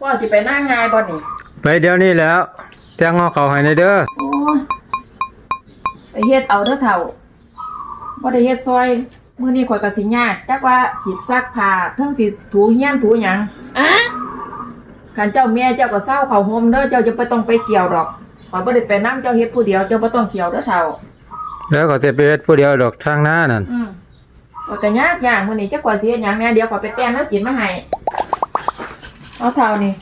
พ่อสิไปนั่งงายบ่นี่ไปเดี๋ยวนี้แล้วแจ้งงอเขาให้ในเด้อโอ้ยไปเฮ็ดเอาเด้อเฒ่าบ่ได้เฮ็ดซอยมื้อนี้ข่อยก็สิยากจักว่าสิซักผ้าเทิงสิถูเฮียนถูหยังอะคันเจ้าแม่เจ้าก็เศร้าเข้าห่มเด้อเจ้าจะบ่ต้องไปเกี่ยวดอกข่อยบ่ได้ไปนํเจ้าเฮ็ดผู้เดียวเจ้าบ่ต้องเกี่ยวเด้อเฒ่า แล้วก็จะไปเฮ็ดผู้เดียวดอกทางหน้านั่นอืมข่อยก็ยากยากมื้อนี้จักว่าสิเฮ็ดหยังแหน่เดี๋ยวข่อยไปแต่งแล้วกินมาให้ เอาเฒ่านี่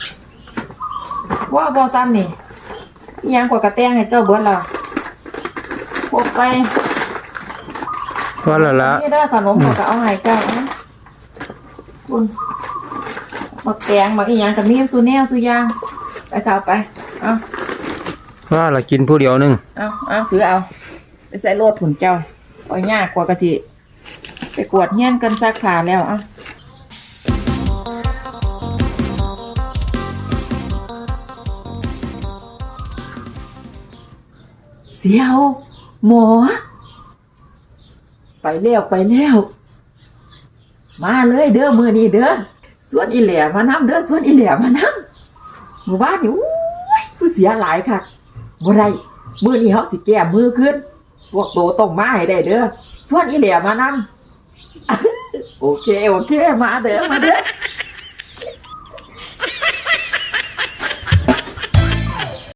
ว่าบ่ซ้ำนี่อิหยังข่อยก็แต่งให้เจ้าเบิดแล้วพกไปพอแล้วละนี่ได้ขนมเขาก็เอาให้เจ้านะคุณบักแตงบักอีหยังกับมีสุแนวสุยางไปเท่าไปเอาว่าละกินผู้เดียวหนึงเอาเอาถือเอาไปใส่รถผุนเจ้าเอายากกว่ากะสิไปกวดเฮียนกันซักขาแล้วเอา เสียว หมอ ไปแล้วไปแล้ว มาเลยเด้อมือนี้เด้อสวนอีแหล่มานำเด้อสวนอีแหล่มานำหมู่บ้านนี่อู้ยผู้เสียหลายค่ะบ่ได้มือนี้เฮาสิแก้มือขึ้น พวกโตต้องมาให้ได้เด้อสวนอีแหล่มานำโอเคโอเคมาเด้อมาเด้อ